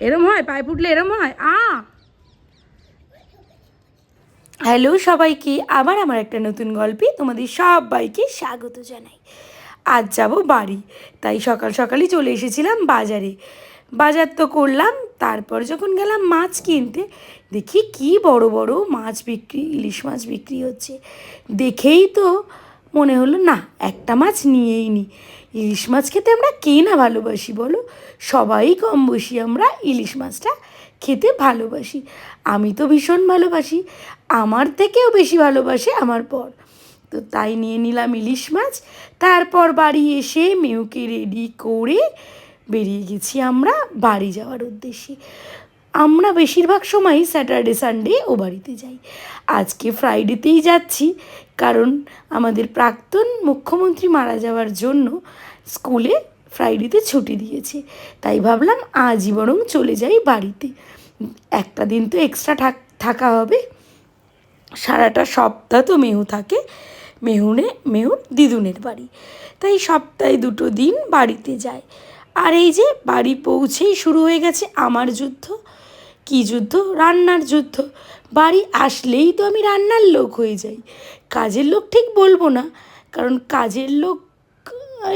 এরম হয়? পায়ে ফুটলে এরম হয়? আ! হ্যালো সবাইকে, আবার আমার একটা নতুন গল্পে তোমাদের সবাইকে স্বাগত জানাই। আজ যাব বাড়ি, তাই সকাল সকালই চলে এসেছিলাম বাজারে। বাজার তো করলাম, তারপর যখন গেলাম মাছ কিনতে, দেখি কি বড় বড় মাছ বিক্রি, ইলিশ মাছ বিক্রি হচ্ছে। দেখেই তো মনে হলো, না, একটা মাছ নিয়েই নি। ইলিশ মাছ খেতে আমরা কে না ভালোবাসি বলো? সবাই কম বসি আমরা ইলিশ মাছটা খেতে ভালোবাসি। আমি তো ভীষণ ভালোবাসি, আমার থেকেও বেশি ভালোবাসে আমার পর তো তাই নিয়ে নিলাম ইলিশ মাছ। তারপর বাড়ি এসে মেয়েকে রেডি করে বেরিয়ে গেছি আমরা বাড়ি যাওয়ার উদ্দেশ্যে। আমরা বেশিরভাগ সময়ই স্যাটারডে, সানডে ও বাড়িতে যাই। আজকে ফ্রাইডেতেই যাচ্ছি, কারণ আমাদের প্রাক্তন মুখ্যমন্ত্রী মারা যাওয়ার জন্য স্কুলে ফ্রাইডেতে ছুটি দিয়েছে। তাই ভাবলাম আজই বরং চলে যাই বাড়িতে। একটা দিন তো এক্সট্রা থাকা হবে। সারাটা সপ্তাহ তো মেহু থাকে, মেহুনে, মেহুর দিদুনের বাড়ি। তাই সপ্তাহে দুটো দিন বাড়িতে যায় আর এই যে বাড়ি পৌঁছেই শুরু হয়ে গেছে আমার যুদ্ধ। কী যুদ্ধ? রান্নার যুদ্ধ। বাড়ি আসলেই তো আমি রান্নার লোক হয়ে যাই। কাজের লোক ঠিক বলব না, কারণ কাজের লোক,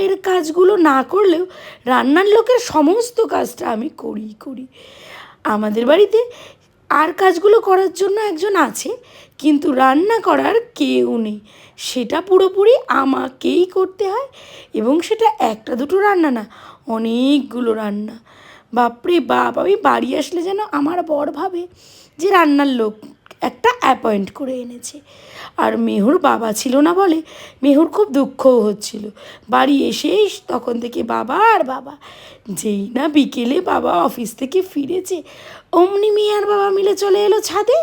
এর কাজগুলো না করলেও রান্নার লোকের সমস্ত কাজটা আমি করি করি। আমাদের বাড়িতে আর কাজগুলো করার জন্য একজন আছে, কিন্তু রান্না করার কেউ নেই। সেটা পুরোপুরি আমাকেই করতে হয় এবং সেটা একটা দুটো রান্না না অনেকগুলো রান্না। বাপরে বাপ, আমি বাড়ি আসলে যেন আমার বর ভাবে যে রান্নার লোক একটা অ্যাপয়েন্ট করে এনেছে। আর মেহুর বাবা ছিল না বলে মেহুর খুব দুঃখও হচ্ছিল। বাড়ি এসেই তখন থেকে বাবা আর বাবা, যেই না বিকেলে বাবা অফিস থেকে ফিরেছে, অমনি মেয়ে আর বাবা মিলে চলে এলো ছাদে।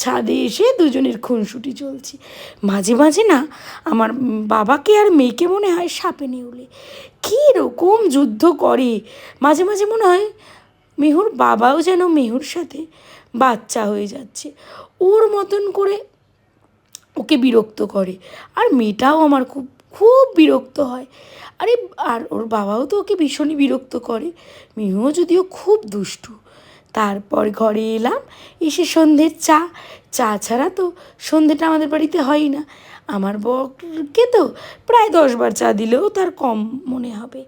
ছাদে এসে দুজনের খুনসুটি চলছে। মাঝে মাঝে না, আমার বাবাকে আর মেয়েকে মনে হয় সাপে নেউলে। কী রকম যুদ্ধ করে। মাঝে মাঝে মনে হয় মেহুর বাবাও যেন মেহুর সাথে বাচ্চা হয়ে যাচ্ছে। ওর মতন করে ওকে বিরক্ত করে। আর মেয়েটাও আমার খুব খুব বিরক্ত হয়। আরে, আর ওর বাবাও তো ওকে ভীষণই বিরক্ত করে। মেহুও যদিও খুব দুষ্টু। তারপর ঘরে এলাম, এসে সন্ধ্যের চা। চা ছাড়া তো সন্ধ্যেটা আমাদের বাড়িতে হয়ই না। আমার বরকে তো প্রায় দশবার চা দিলেও তার কম মনে হবে।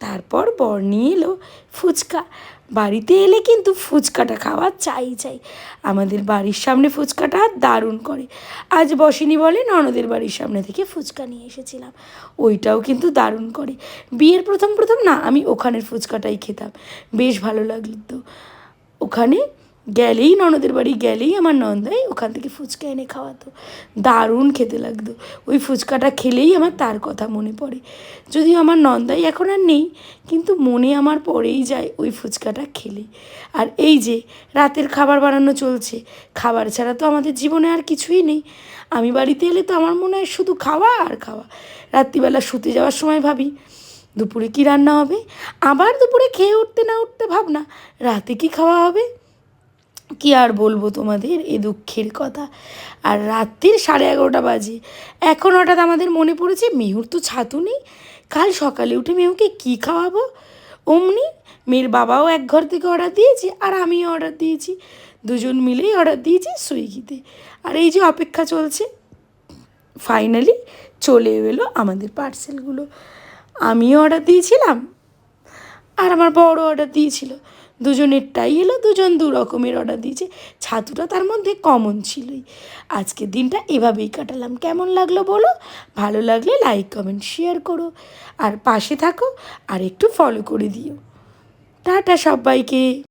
তারপর বর নিয়ে এলো ফুচকা। বাড়িতে এলে কিন্তু ফুচকাটা খাওয়া চাই চাই। আমাদের বাড়ির সামনে ফুচকাটা দারুণ করে। আজ বসিনি বলে ননদের বাড়ির সামনে থেকে ফুচকা নিয়ে এসেছিলাম। ওইটাও কিন্তু দারুণ করে। বিয়ের প্রথম প্রথম না, আমি ওখানের ফুচকাটাই খেতাম। বেশ ভালো লাগতো। ওখানে গেলেই ননদের বাড়ি, গেলেই আমার নন্দাই ওখান থেকে ফুচকা এনে খাওয়াতো। দারুণ খেতে লাগতো। ওই ফুচকাটা খেলেই আমার তার কথা মনে পড়ে। যদিও আমার নন্দাই এখন আর নেই, কিন্তু মনে আমার পড়েই যায় ওই ফুচকাটা খেলেই আর এই যে রাতের খাবার বানানো চলছে, খাবার ছাড়া তো আমাদের জীবনে আর কিছুই নেই। আমি বাড়িতে এলে তো আমার মনে হয় শুধু খাওয়া আর খাওয়া। রাত্রিবেলা শুতে যাওয়ার সময় ভাবি দুপুরে কী রান্না হবে? আবার দুপুরে খেয়ে উঠতে না উঠতে ভাবনা, রাতে কি খাওয়া হবে? কি আর বলব তোমাদের? এ দুঃখের কথা। আর রাত্রির সাড়ে এগারোটা বাজে। এখন হঠাৎ আমাদের মনে পড়েছে, মেহুর তো ছাতু নেই। কাল সকালে উঠে মেহুকে কী খাওয়াবো? অমনি মেয়ের বাবাও এক ঘর থেকে অর্ডার দিয়েছে আর আমিও অর্ডার দিয়েছি। দুজন মিলেই অর্ডার দিয়েছি সুইগিতে। আর এই যে অপেক্ষা চলছে ফাইনালি চলে এলো আমাদের পার্সেলগুলো আমিও অর্ডার দিয়েছিলাম। আর আমার বড় অর্ডার দিয়েছিল। দুজনেরটাই এলো, দুজন দু রকমের অর্ডার দিয়েছে। ছাতুটা তার মধ্যে কমন ছিলই। আজকের দিনটা এভাবেই কাটালাম। কেমন লাগল বলো? ভালো লাগলে লাইক কমেন্ট শেয়ার করো। আর পাশে থাকো, আর একটু ফলো করে দিও। টাটা সবাইকে।